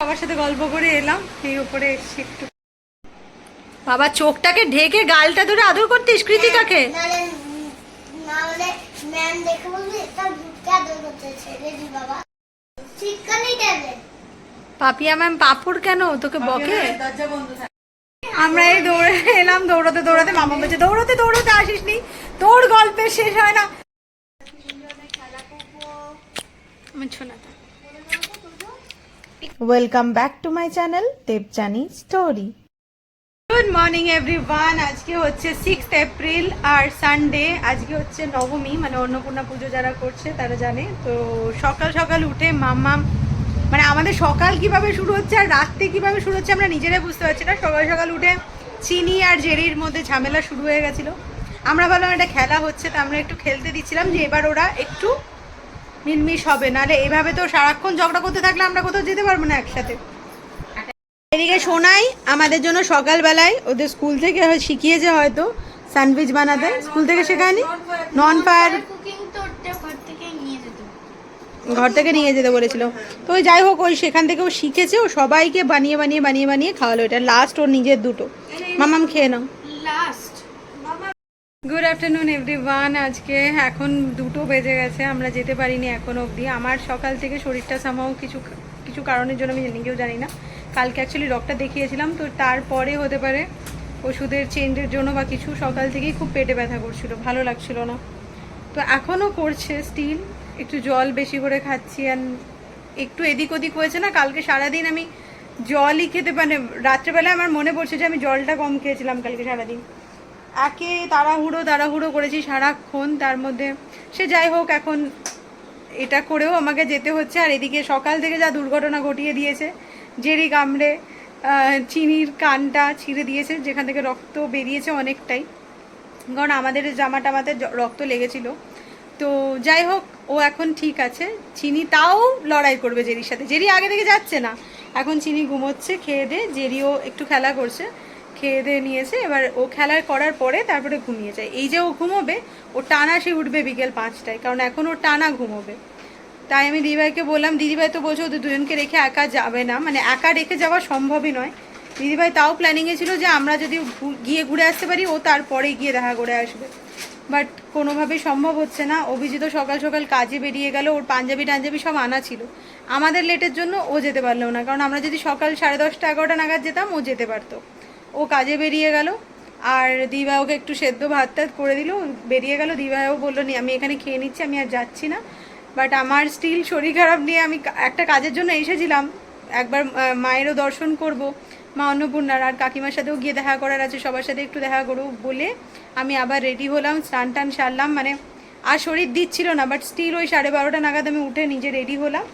বাবার সাথে গল্প করে এলাম এই উপরে এসছি একটু। বাবা চোখটাকে ঢেকে গালটা ধরে আদর করতিস কৃতিকাকে? দেবে পাপিয়া ম্যাম পাপুর কেন? তোকে বকে? আমরা এই দৌড়ে এলাম দৌড়াতে দৌড়াতে মামা বলছে দৌড়াতে দৌড়াতে আসিস নি তোর গল্পের শেষ হয় না। আমার ছোনাটা। Welcome back to my channel Debjani story good morning everyone আজকে হচ্ছে সিক্স এপ্রিল আর সানডে আজকে হচ্ছে নবমী মানে অন্নপূর্ণা পুজো যারা করছে, তারা জানে। তো সকাল সকাল উঠে মাম্মাম মানে আমাদের সকাল কীভাবে শুরু হচ্ছে আর রাত্রে কীভাবে শুরু হচ্ছে আমরা নিজেরাই বুঝতে পারছি না। সকাল সকাল উঠে চিনি আর জেরির মধ্যে ঝামেলা শুরু হয়ে গেছিল। আমরা ভাবলাম একটা খেলা হচ্ছে, তো আমরা একটু খেলতে দিচ্ছিলাম যে এবার ওরা একটু মিলমিশ হবে, নাহলে এভাবে তো সারাক্ষণ ঝগড়া করতে থাকলে আমরা কোথাও যেতে পারব না একসাথে। এদিকে শোনাই আমাদের জন্য সকালবেলায় ওদের স্কুল থেকে শিখিয়েছে হয়তো স্যান্ডউইচ বানাতে। স্কুল থেকে শেখায়নি? Non fire. ঘর থেকে নিয়ে যেতে বলেছিল। তো ওই যাই হোক, ওই সেখান থেকে ও শিখেছে। ও সবাইকে বানিয়ে বানিয়ে বানিয়ে বানিয়ে খাওয়ালো। এটা লাস্ট ওর নিজের দুটো। মামাম খেয়ে নাও। লাস্ট গুড আফটারনুন এভরিওয়ান আজকে এখন দুটো বেজে গেছে, আমরা যেতে পারিনি এখন অবধি। আমার সকাল থেকে শরীরটা সামাও কিছু কিছু কারণের জন্য আমি নিজেও জানি না। কালকে অ্যাকচুয়ালি ডক্টর দেখিয়েছিলাম, তো তারপরে হতে পারে ওষুধের চেঞ্জের জন্য বা কিছু সকাল থেকেই খুব পেটে ব্যথা করছিল, ভালো লাগছিল না। তো এখনও করছে স্টিল একটু জল বেশি করে খাচ্ছি অ্যান্ড একটু এদিক ওদিক হয়েছে না, কালকে সারাদিন আমি জলই খেতে মানে রাত্রেবেলায় আমার মনে পড়ছে যে আমি জলটা কম খেয়েছিলাম কালকে সারাদিন। একে তাড়াহুড়ো তাড়াহুড়ো করেছি সারাক্ষণ, তার মধ্যে সে যাই হোক এখন এটা করেও আমাকে যেতে হচ্ছে। আর এদিকে সকাল থেকে যা দুর্ঘটনা ঘটিয়ে দিয়েছে, জেরি কামড়ে চিনির কানটা ছিঁড়ে দিয়েছে, যেখান থেকে রক্ত বেরিয়েছে অনেকটাই। কারণ আমাদের জামা টামাতে রক্ত লেগেছিল। তো যাই হোক, ও এখন ঠিক আছে। চিনি তাও লড়াই করবে জেরির সাথে। জেরি আগে থেকে যাচ্ছে না। এখন চিনি ঘুমোচ্ছে, খেয়ে দে। জেরিও একটু খেলা করছে। খেয়ে দিয়ে নিয়েছে। এবার ও খেলা করার পরে তারপরে ঘুমিয়ে যায়। এই যে ও ঘুমোবে, ও টানা সে উঠবে বিকেল পাঁচটায়, কারণ এখন ও টানা ঘুমোবে। তাই আমি দিদিভাইকে বললাম, দিদিভাই তো বলছে ওদের দুজনকে রেখে একা যাবে না। মানে একা রেখে যাওয়া সম্ভবই নয়। দিদিভাই তাও প্ল্যানিংয়ে ছিল যে আমরা যদি গিয়ে ঘুরে আসতে পারি, ও তারপরে গিয়ে দেখা করে আসবে। বাট কোনোভাবেই সম্ভব হচ্ছে না। অভিজিৎ সকাল সকাল কাজে বেরিয়ে গেল, ওর পাঞ্জাবি টাঞ্জাবি সব আনা ছিল। আমাদের লেটের জন্য ও যেতে পারল না, কারণ আমরা যদি সকাল সাড়ে দশটা এগারোটা নাগাদ যেতাম, ও যেতে পারতো। ও কাজে বেরিয়ে গেল, আর দিবা ওকে একটু সেদ্ধ ভাত টাত করে দিল, বেরিয়ে গেল। দিবাও বলল, নি, আমি এখানে খেয়ে নিচ্ছি, আমি আর যাচ্ছি না। বাট আমার স্টিল শরীর খারাপ নিয়ে আমি একটা কাজের জন্য এসেছিলাম। একবার মায়েরও দর্শন করব, মা অন্নপূর্ণার, আর কাকিমার সাথেও গিয়ে দেখা করার আছে, সবার সাথে একটু দেখা করব বলে আমি আবার রেডি হলাম, স্নান টান সারলাম মানে আর শরীর দিচ্ছিল না বাট স্টিল ওই সাড়ে বারোটা নাগাদ আমি উঠে নিজে রেডি হলাম।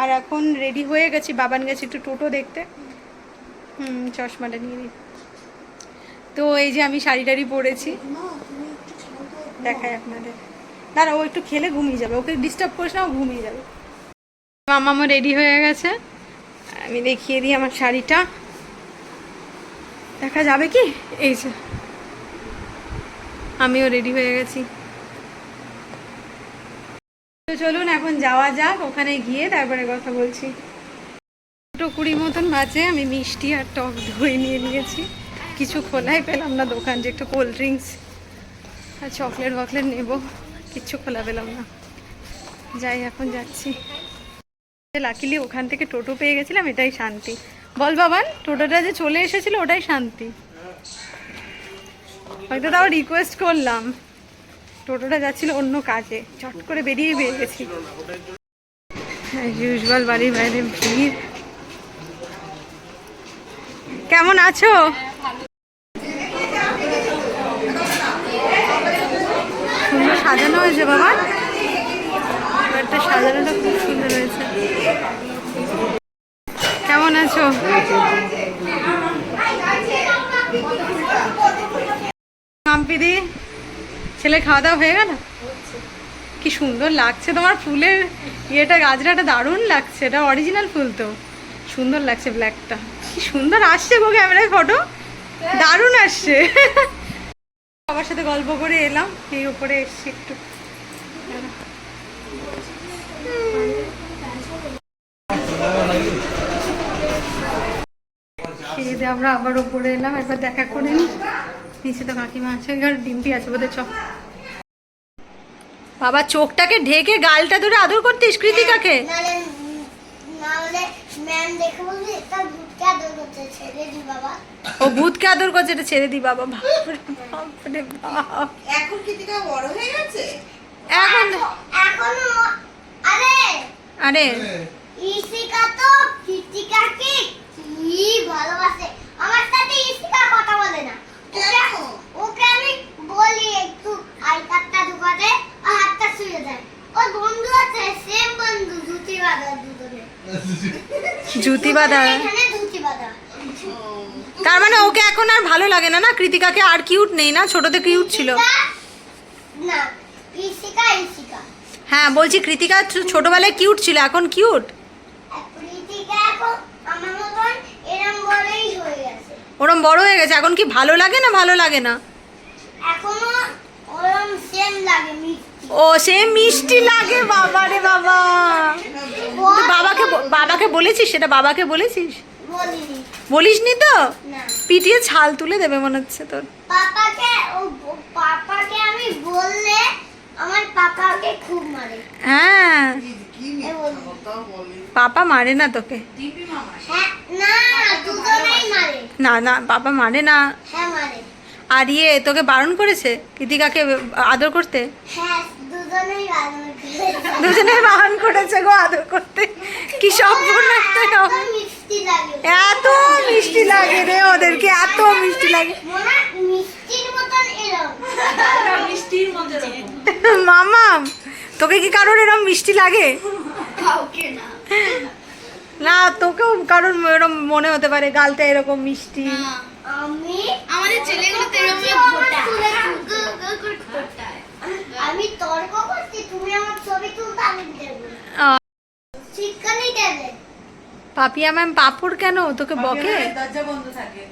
আর এখন রেডি হয়ে গেছি, বাবান গেছি একটু টোটো দেখতে। হুম, চশমাটা নিয়ে নিই তো এই যে আমি শাড়ি টাড়ি পরেছি। দেখাই আপনাদের। দাঁড়া, ও একটু খেলে ঘুমিয়ে যাবে। ওকে ডিস্টার্ব করিস না, ও ঘুমিয়ে যাবে। মামা রেডি হয়ে গেছে। আমি দেখিয়ে দিই আমার শাড়িটা। দেখা যাবে কি? এই যে। আমিও রেডি হয়ে গেছি। তো চলুন, এখন যাওয়া যাক, ওখানে গিয়ে তারপরে কথা বলছি। দুটো কুড়ি মতন বাজে, আমি মিষ্টি আর টক দই নিয়ে নিয়েছি। কিছু খোলাই পেলাম না দোকান যে একটু কোল্ড ড্রিঙ্কস আর চকলেট বকলেট নেব, কিচ্ছু খোলা পেলাম না। যাই, এখন যাচ্ছি। লাকিলি ওখান থেকে টোটো পেয়ে গেছিলাম, এটাই শান্তি। বল বাবান, টোটোটা যে চলে এসেছিল, ওটাই শান্তি। হয়তো তাও রিকোয়েস্ট করলাম। টোটোটা যাচ্ছিল অন্য কাজে, চট করে বেরিয়ে পেয়ে গেছি বাড়ির বাইরে ভিড়। কেমন আছো সুন্দর সাজানো হয়েছে বাবা। সাজানোটা খুব সুন্দর হয়েছে। কেমন আছো? মাম্পিদি ছেলে খাওয়া দাওয়া হয়ে গেল? কি সুন্দর লাগছে তোমার ফুলের ইয়েটা গাজরাটা দারুণ লাগছে। এটা অরিজিনাল ফুল তো। সুন্দর লাগছে ব্ল্যাকটা কি সুন্দর আসছে গো ক্যামেরায় ফটো দারুণ আসছে। সবার সাথে গল্প করে এলাম, এই উপরে এসছি একটু। আমরা আবার উপরে এলাম, একবার দেখা করে নিচে তো কাকিমা আছে এবার ডিম্পি আছে বোধহয় চ বাবা, চোখটাকে ঢেকে গালটা ধরে আদর করতিস কৃতিকাকে? ম্যাম দেখে বলবে এটা ভূতকে আদর করতে ছেড়ে দি বাবা। ও ভূতকে আদর করছে এটা ছেড়ে দি বাবা বাপরে বাপরে বাপ। এখন কৃতিকা বড় হয়ে গেছে? এখন এখনও আরে আরে। ইসিকা তো কৃতিকাকে কি ভালোবাসে। আমার সাথে ইসিকা কথা বলে না। ওকে কেন? ওকে আমি বলি একটু আই কার্ডটা ঢুকাতে আর হাতটা শুয়ে দেয়। জুতি বাঁধা তার মানে ওকে এখন আর ভালো লাগে না না? কৃতিকাকে আর কিউট নেই না? ছোটতে কিউট ছিল। হ্যাঁ বলছি কৃতিকা ছোটবেলায় কিউট ছিল এখন কিউট ওরম বড় হয়ে গেছে এখন কি ভালো লাগে না ভালো লাগে না? এখনও ওরম সেম লাগে ও সে মিষ্টি লাগে বাবা রে বাবা। বাবাকে বাবাকে বলেছিস? সেটা বাবাকে বলেছিস? বলিনি। বলিসনি তো? পিটিয়ে ছাল তুলে দেবে মনে হচ্ছে তোর। পাপাকে পাপাকে আমি বললে আমার পাপাকে খুব মারে। হ্যাঁ। পাপা মারে না তোকে। টিপি মামা হ্যাঁ না না না পাপা মারে না। হ্যাঁ আর ইয়ে তোকে বারণ করেছে? কৃতিকাকে আদর করতে? হ্যাঁ দুজনে বারণ করেছে। গো আদর করতে। কি মিষ্টি লাগে এত মিষ্টি লাগে রে ওদেরকে এত মিষ্টি লাগে। মিষ্টির মতন এরম। মিষ্টির মধ্যে মামা তোকে কি কারোর এরম মিষ্টি লাগে? না। তোকেও কারোর এরম মনে হতে পারে গালটা এরকম মিষ্টি। আমাদের ছেলেগুলো আমি তর্ক করছি তুমি আমার ছবি তুলতে আমি দেবো। পাপিয়া ম্যাম পাপড় কেন? তোকে বকে? দরজা বন্ধ থাকে।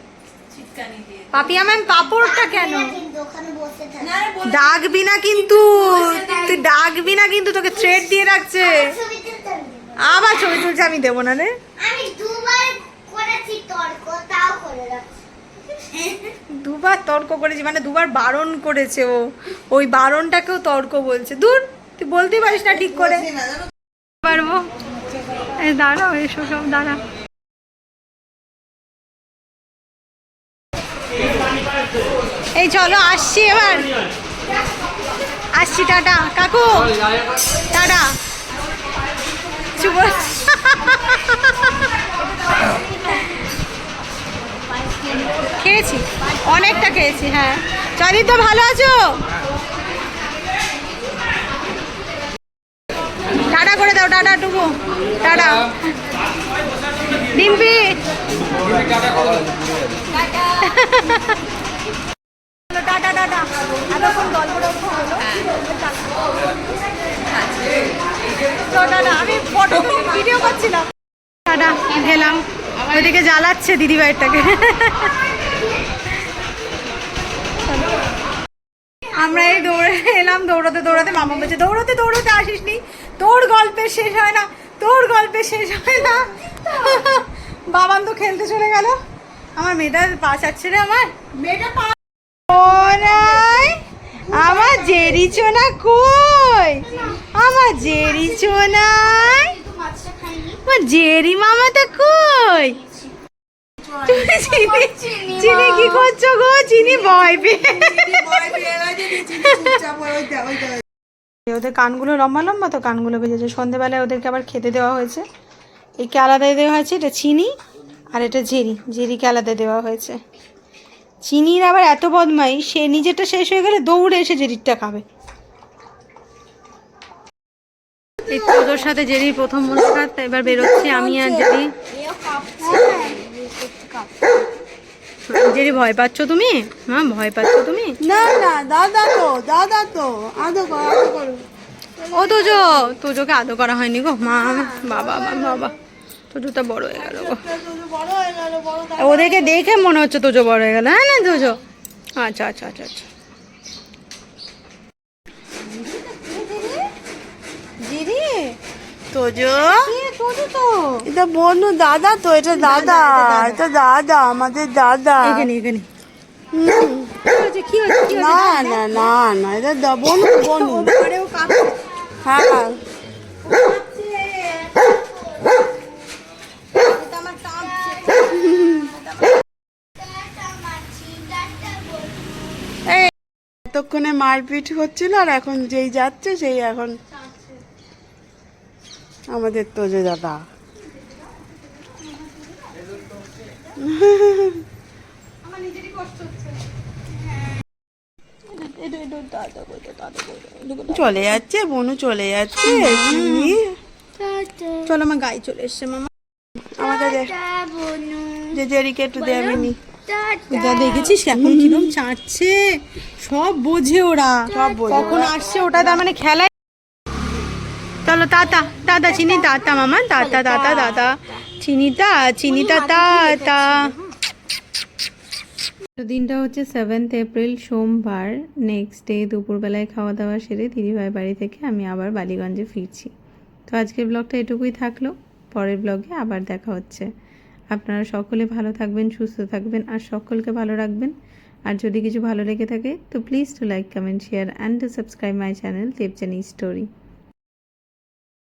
পাপিয়া ম্যাম পাপড়টা কেন? কিন্তু ওখানে বসে থাকে। না রে বলে ডাকবি না কিন্তু। তুই ডাকবি না কিন্তু তোকে থ্রেড দিয়ে রাখছে। ছবি তুলতে আমি দেবো। না। আবার ছবি তুলছে আমি দেবো না রে। আমি দুবার করেছি তর্ক তাও করে রাখছি দুবার তর্ক করেছি মানে দুবার বারণ করেছে ও। ওই বারণটাকেও তর্ক বলছে। দূর তুই বলতেই পারিস না ঠিক করে। পারব? দাঁড়াও এসো সব দাঁড়া। এই চলো আসছি এবার। আসছি টাটা। কাকু টাটা। শুভ খেয়েছি। অনেকটা খেয়েছি হ্যাঁ। তো ভালো আছো? টাটা করে দাও, tata Tuku. Tata. Dimpy. Tata tata. আমি ফটো ভিডিও করছিলাম। টাটা, গেলাম। ওইদিকে জ্বালাচ্ছে দিদিভাইটাকে। আমরা এই দৌড়ে এলাম দৌড়াতে দৌড়াতে মামা বলছে দৌড়াতে দৌড়াতে আসিস নি তোর গল্পের শেষ হয় না তোর গল্পের শেষ হয় না। বাবান তো খেলতে চলে গেল। আমার মেয়েটার পা চাচ্ছে রে আমার। মেয়েটা পা আমার জেরি চোনা কই? আমার জেরি চোনাই আমার জেরি মামাটা কই? তুমি চিনি কি করছ গো চিনি ভয় পেয়ে ওদের কানগুলো লম্বা লম্বা তো কানগুলো বেজেছে সন্ধেবেলায় ওদেরকে আবার খেতে দেওয়া হয়েছে। একে আলাদা দেওয়া হয়েছে, এটা চিনি আর এটা জেরি। জেরিকে আলাদা দেওয়া হয়েছে। চিনির আবার এত বদমাই সে নিজেরটা শেষ হয়ে গেলে দৌড়ে এসে জেরিরটা খাবে। এই তোদের সাথে জেরির প্রথম মুলাকাত এবার বেরোচ্ছি আমি আর জেরি। জেরি ভয় পাচ্ছ তুমি? হ্যাঁ ভয় পাচ্ছ তুমি? না না দাদা তো দাদা তো আদো করো আদো করো। ও তোজো তোজোকে আদো করা হয়নি গো। মা বাবা মা বাবা। তোজোটা বড় হয়ে গেল গো। হয়ে ওদেরকে দেখে মনে হচ্ছে তোজো বড় হয়ে গেল। হ্যাঁ না তোজো? আচ্ছা আচ্ছা আচ্ছা আচ্ছা জিরি তোজো? এটা বনু দাদা তো এটা দাদা এটা দাদা আমাদের দাদা। এখানে এখানে। না না না না এটা দা- বনু বনু। ওপারেও কাঁপছে। হ্যাঁ। এতক্ষণে মারপিট হচ্ছিল আর এখন যেই যাচ্ছে সেই এখন আমাদের তো যে দাদা। চলে যাচ্ছে বনু চলে যাচ্ছে চলো আমার গায়ে চলে এসছে মামা। আমাদের যে জেরিকে একটু দে আমি নি যা দেখেছিস এখন কিরম চাটছে। সব বোঝে ওরা। সব বোঝে কখন আসছে ওটা তার মানে খেলায় চলো তাতা দাদা চিনি, তাতা, মামা, তাতা দাদা দাদা চিনিতা চিনিতা তাতা। দিনটা হচ্ছে সেভেন্থ এপ্রিল সোমবার। নেক্সট ডে দুপুরবেলায় খাওয়া দাওয়া সেরে দিদিভাই বাড়ি থেকে আমি আবার বালিগঞ্জে ফিরছি। তো আজকের ব্লগটা এটুকুই থাকল। পরের ব্লগে আবার দেখা হচ্ছে। আপনারা সকলে ভালো থাকবেন, সুস্থ থাকবেন, আর সকলকে ভালো রাখবেন। আর যদি কিছু ভালো লেগে থাকে, তো please to like comment share and to subscribe my channel Debjani story